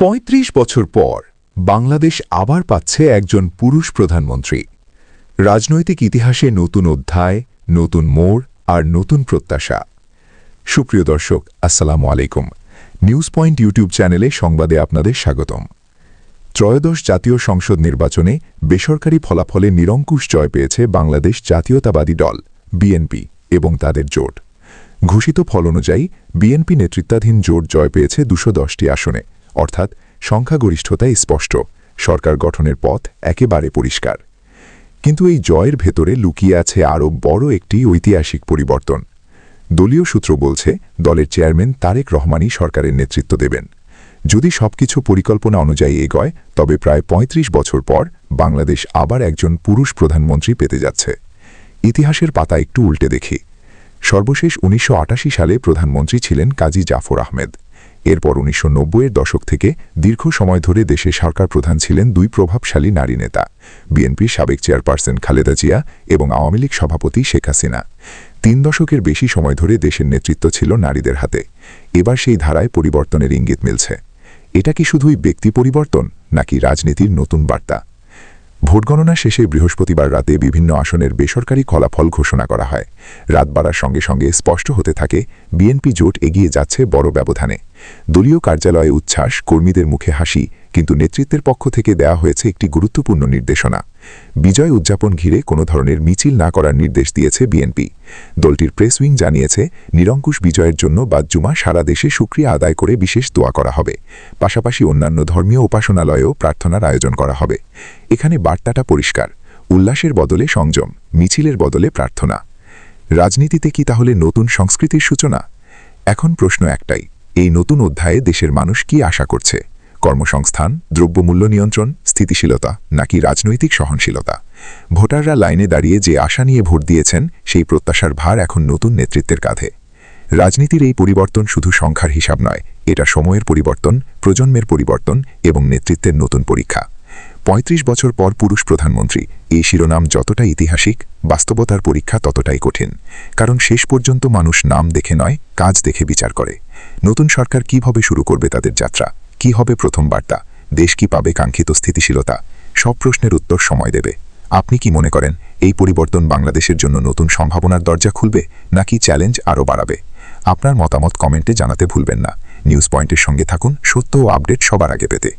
৩৫ বছর পর বাংলাদেশ আবার পাচ্ছে একজন পুরুষ প্রধানমন্ত্রী। রাজনৈতিক ইতিহাসে নতুন অধ্যায়, নতুন মোড় আর নতুন প্রত্যাশা। সুপ্রিয় দর্শক, আসসালামু আলাইকুম। নিউজ পয়েন্ট ইউটিউব চ্যানেলে সংবাদে আপনাদের স্বাগতম। ত্রয়োদশ জাতীয় সংসদ নির্বাচনে বেসরকারি ফলাফলে নিরঙ্কুশ জয় পেয়েছে বাংলাদেশ জাতীয়তাবাদী দল, বিএনপি, এবং তাদের জোট। ঘোষিত ফল অনুযায়ী, বিএনপি নেতৃত্বাধীন জোট জয় পেয়েছে দুশো দশটি আসনে। অর্থাৎ সংখ্যাগরিষ্ঠতাই স্পষ্ট। সরকার গঠনের পথ একেবারে পরিষ্কার। কিন্তু এই জয়ের ভেতরে লুকিয়ে আছে আরও বড় একটি ঐতিহাসিক পরিবর্তন। দলীয় সূত্র বলছে, দলের চেয়ারম্যান তারেক রহমানই সরকারের নেতৃত্ব দেবেন। যদি সবকিছু পরিকল্পনা অনুযায়ী এগোয়, তবে প্রায় ৩৫ বছর পর বাংলাদেশ আবার একজন পুরুষ প্রধানমন্ত্রী পেতে যাচ্ছে। ইতিহাসের পাতা একটু উল্টে দেখি। সর্বশেষ উনিশশো আটাশি সালে প্রধানমন্ত্রী ছিলেন কাজী জাফর আহমেদ। এরপর উনিশশো নব্বইয়ের দশক থেকে দীর্ঘ সময় ধরে দেশে সরকার প্রধান ছিলেন দুই প্রভাবশালী নারী নেতা, বিএনপির সাবেক চেয়ারপারসন খালেদা জিয়া এবং আওয়ামী লীগ সভাপতি শেখ হাসিনা। তিন দশকের বেশি সময় ধরে দেশের নেতৃত্ব ছিল নারীদের হাতে। এবার সেই ধারায় পরিবর্তনের ইঙ্গিত মিলছে। এটা কি শুধুই ব্যক্তি পরিবর্তন, নাকি রাজনীতির নতুন বার্তা? ভোটগণনা শেষে বৃহস্পতিবার রাতে বিভিন্ন আসনের বেসরকারি ফলাফল ঘোষণা করা হয়। রাত বাড়ার সঙ্গে সঙ্গে স্পষ্ট হতে থাকে, বিএনপি জোট এগিয়ে যাচ্ছে বড় ব্যবধানে। দলীয় কার্যালয়ে উচ্ছ্বাস, কর্মীদের মুখে হাসি, কিন্তু নেতৃত্বের পক্ষ থেকে দেয়া হয়েছে একটি গুরুত্বপূর্ণ নির্দেশনা। বিজয় উদযাপন ঘিরে কোনো ধরনের মিছিল না করার নির্দেশ দিয়েছে বিএনপি। দলটির প্রেস উইং জানিয়েছে, নিরঙ্কুশ বিজয়ের জন্য বাদজুমা সারা দেশে সুক্রিয়া আদায় করে বিশেষ দোয়া করা হবে। পাশাপাশি অন্যান্য ধর্মীয় উপাসনালয়েও প্রার্থনার আয়োজন করা হবে। এখানে বার্তাটা পরিষ্কার। উল্লাসের বদলে সংযম, মিছিলের বদলে প্রার্থনা। রাজনীতিতে কি তাহলে নতুন সংস্কৃতির সূচনা? এখন প্রশ্ন একটাই এই নতুন অধ্যায়ে দেশের মানুষ কি আশা করছে? কর্মসংস্থান, দ্রব্যমূল্য নিয়ন্ত্রণ, স্থিতিশীলতা, নাকি রাজনৈতিক সহনশীলতা? ভোটাররা লাইনে দাঁড়িয়ে যে আশা নিয়ে ভোট দিয়েছেন, সেই প্রত্যাশার ভার এখন নতুন নেতৃত্বের কাঁধে। রাজনীতির এই পরিবর্তন শুধু সংখ্যার হিসাব নয়, এটা সময়ের পরিবর্তন, প্রজন্মের পরিবর্তন এবং নেতৃত্বের নতুন পরীক্ষা। ৩৫ বছর পর পুরুষ প্রধানমন্ত্রী, এই শিরোনাম যতটা ইতিহাসিক, বাস্তবতার পরীক্ষা ততটাই কঠিন। কারণ শেষ পর্যন্ত মানুষ নাম দেখে নয়, কাজ দেখে বিচার করে। নতুন সরকার কীভাবে শুরু করবে তাদের যাত্রা? কি হবে প্রথম বার্তা? দেশ কি পাবে কাঙ্ক্ষিত স্থিতিশীলতা? সব প্রশ্নের উত্তর সময় দেবে। আপনি কি মনে করেন, এই পরিবর্তন বাংলাদেশের জন্য নতুন সম্ভাবনার দরজা খুলবে, নাকি চ্যালেঞ্জ আরও বাড়াবে? আপনার মতামত কমেন্টে জানাতে ভুলবেন না। নিউজ পয়েন্টের সঙ্গে থাকুন, সত্য ও আপডেট সবার আগে পেতে।